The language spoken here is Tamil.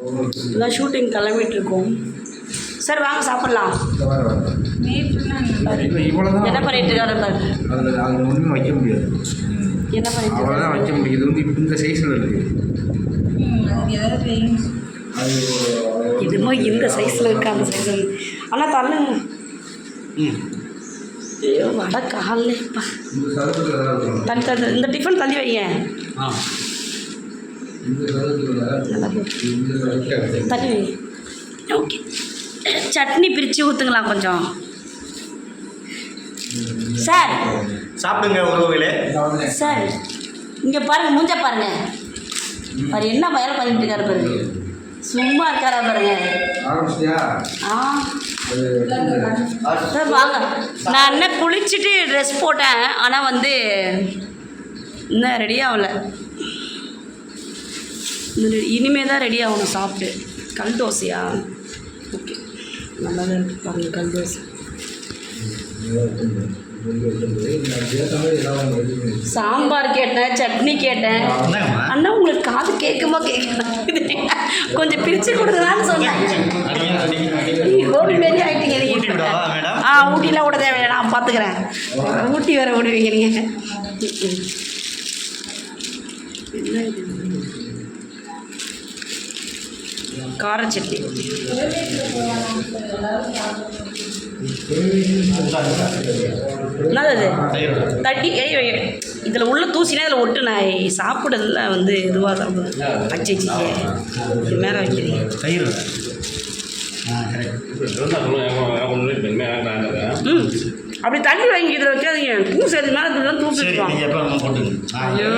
எல்லாம் ஷூட்டிங் கிளம்பிட்டுருக்கோம். சார் வாங்க சாப்பிட்லாம். என்ன பண்ணிட்டு இருக்காரு ஒன்றுமே வைக்க முடியாது என்ன பண்ணிட்டு அவ்வளோதான் வைக்க முடியும் இது வந்து இப்போ இந்த சைஸில் இருக்குது இதுமோ இந்த சைஸில் இருக்கு அந்த சைஸில் அண்ணா தள்ளுங்க. ஐயோ வட காலைப்பா இந்த சதுரத்தில் தள்ளி இந்த டிஃபன் தள்ளி வைங்க. வைங்க ஓகே. சட்னி பிரித்து ஊற்றுங்களா கொஞ்சம். சார். சாப்பிடுங்க உறவுகளே சார் இங்கே பாருங்க மூஞ்ச பாருங்க. பாரு என்ன வேலை பண்ணிட்டு இருக்காரு பாருங்க. சும்மா இருக்காரா பாருங்க. ஆ. சார் வாங்க. நான் என்ன குளிச்சுட்டு ட்ரெஸ் போட்டேன் ஆனால் வந்து இன்னும் ரெடி ஆகலை. இனிமே தான் ரெடி ஆகணும் சாப்பிட்டு. கல் தோசையா? ஓகே நல்லா தான் இருக்கு பாருங்கள் கல் தோசை. சாம்பார் கேட்டேன் சட்னி கேட்டேன். அண்ணா உங்களுக்கு காது கேட்குமா கேட்கலாம் கொஞ்சம் பிரித்து கொடுங்களான்னு சொன்னேன். கோபி மாரி ஆகிட்டீங்க நீங்கள் ஆ ஊட்டிலாம் விட தேவையில்லை நான் பார்த்துக்கிறேன் ஊட்டி வர விடுவீங்க நீங்கள் என்ன இது? கார சட்னி. என்னது தட்டி இதில் உள்ள தூசினா இதில் ஒட்டு. நான் சாப்பிட்றதுல வந்து இதுவாக தான் அச்சு இது மேலே வைக்கிறீங்க. தயிர் ம். அப்படி தண்ணி வாங்கி இதில் வைக்காதீங்க. தூசி அது மேலே தூசி. ஐயோ.